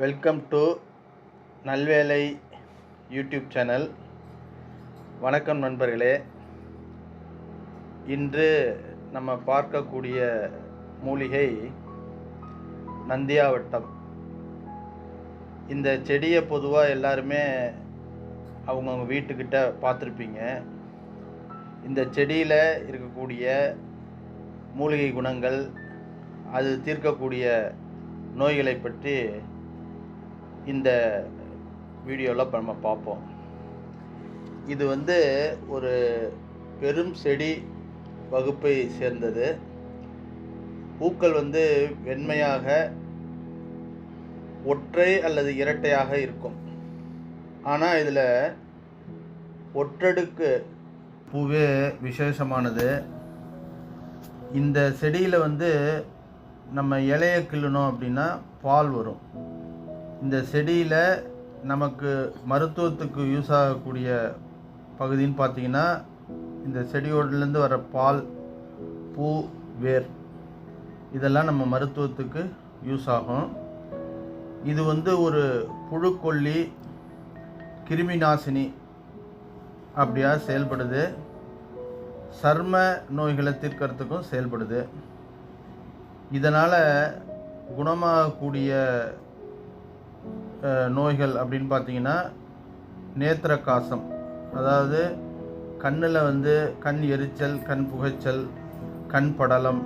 Welcome to Nalvelai YouTube channel வணக்கம் நண்பர்களே. இன்று நம்ம பார்க்கக்கூடிய மூலிகை நந்தியாவட்டம். இந்த செடியை பொதுவாக எல்லாருமே அவங்கவுங்க வீட்டுக்கிட்ட பார்த்துருப்பீங்க. இந்த செடியில் இருக்கக்கூடிய மூலிகை குணங்கள் அது தீர்க்கக்கூடிய நோய்களை பற்றி இந்த வீடியோவில் இப்போ நம்ம பார்ப்போம் இது வந்து ஒரு பெரும் செடி வகுப்பை சேர்ந்தது. பூக்கள் வந்து வெண்மையாக ஒற்றை அல்லது இரட்டையாக இருக்கும். ஆனால் இதில் ஒற்றடுக்கு பூவே விசேஷமானது. இந்த செடியில் வந்து நம்ம இலையை கிள்ளணும் அப்படின்னா பால் வரும். இந்த செடியில் நமக்கு மருத்துவத்துக்கு யூஸ் ஆகக்கூடிய பகுதின்னு பார்த்தீங்கன்னா இந்த செடியோடலேருந்து வர பால் பூ வேர் இதெல்லாம் நம்ம மருத்துவத்துக்கு யூஸ் ஆகும். இது வந்து ஒரு புழுக்கொல்லி கிருமி நாசினி அப்படியா செயல்படுது. சர்ம நோய்களை தீர்க்கறதுக்கும் செயல்படுது. இதனால் குணமாகக்கூடிய நோய்கள் அப்படின்னு பார்த்தீங்கன்னா நேத்திர காசம் அதாவது கண்ணில் வந்து கண் எரிச்சல் கண் புகைச்சல் கண் படலம்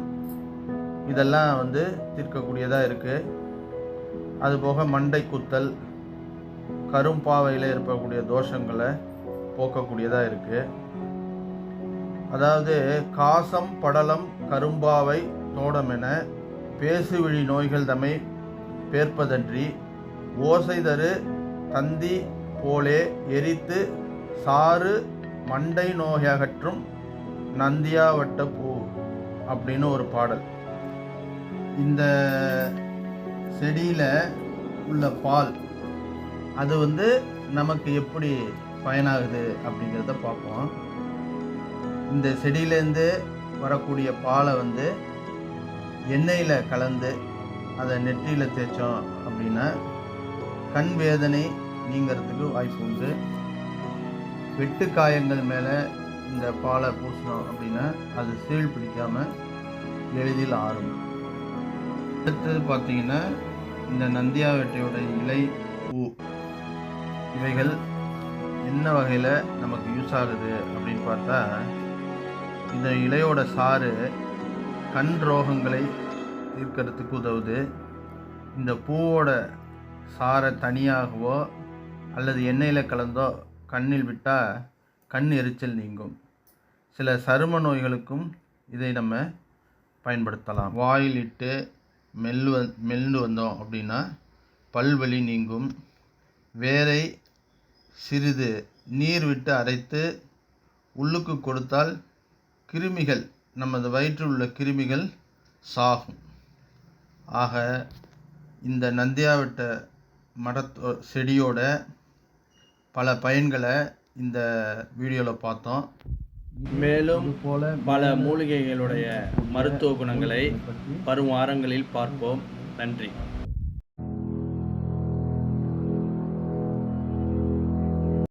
இதெல்லாம் வந்து தீர்க்கக்கூடியதாக இருக்குது அதுபோக மண்டை குத்தல் கரும்பாவையில் இருக்கக்கூடிய தோஷங்களை போக்கக்கூடியதாக இருக்குது அதாவது காசம் படலம் கரும்பாவை தோடமென பேசுவிழி நோய்கள் தம்மை பேர்ப்பதன்றி ஓசைதரு தந்தி போலே எரித்து சாறு மண்டை நோயகற்றும் நந்தியாவட்ட பூ அப்படின்னு ஒரு பாடல். இந்த செடியில் உள்ள பால் அது வந்து நமக்கு எப்படி பயனாகுது அப்படிங்கிறத பார்ப்போம். இந்த செடியிலேருந்து வரக்கூடிய பாலை வந்து எண்ணெயில் கலந்து அதை நெற்றியில் தேய்ச்சோம் அப்படின்னா கண் வேதனை நீங்கிறதுக்கு வாய்ப்பு உண்டு. வெட்டு காயங்கள் மேலே இந்த பாலை பூசினோம் அப்படின்னா அது சீழ் பிடிக்காமல் எளிதில் ஆறும். அடுத்தது பார்த்தீங்கன்னா இந்த நந்தியா வெட்டையோட இலை பூ இவைகள் என்ன வகையில் நமக்கு யூஸ் ஆகுது அப்படின்னு பார்த்தா இந்த இலையோட சாறு கண் ரோகங்களை தீர்க்கறதுக்கு உதவுது. இந்த பூவோட சாறை தனியாகவோ அல்லது எண்ணெயில் கலந்தோ கண்ணில் விட்டால் கண் எரிச்சல் நீங்கும். சில சரும நோய்களுக்கும் இதை நம்ம பயன்படுத்தலாம். வாயில் இட்டு மெல் வந் மெல்லு வந்தோம் அப்படின்னா பல்வலி நீங்கும். வேரை சிறிது நீர் விட்டு அரைத்து உள்ளுக்கு கொடுத்தால் கிருமிகள் நமது வயிற்றில் உள்ள கிருமிகள் சாகும். ஆக இந்த நந்தியாவட்ட மரத்தோ செடியோட பல பயன்களை இந்த வீடியோவில் பார்த்தோம். மேலும் போல பல மூலிகைகளுடைய மருத்துவ குணங்களை வரும் வாரங்களில் பார்ப்போம். நன்றி.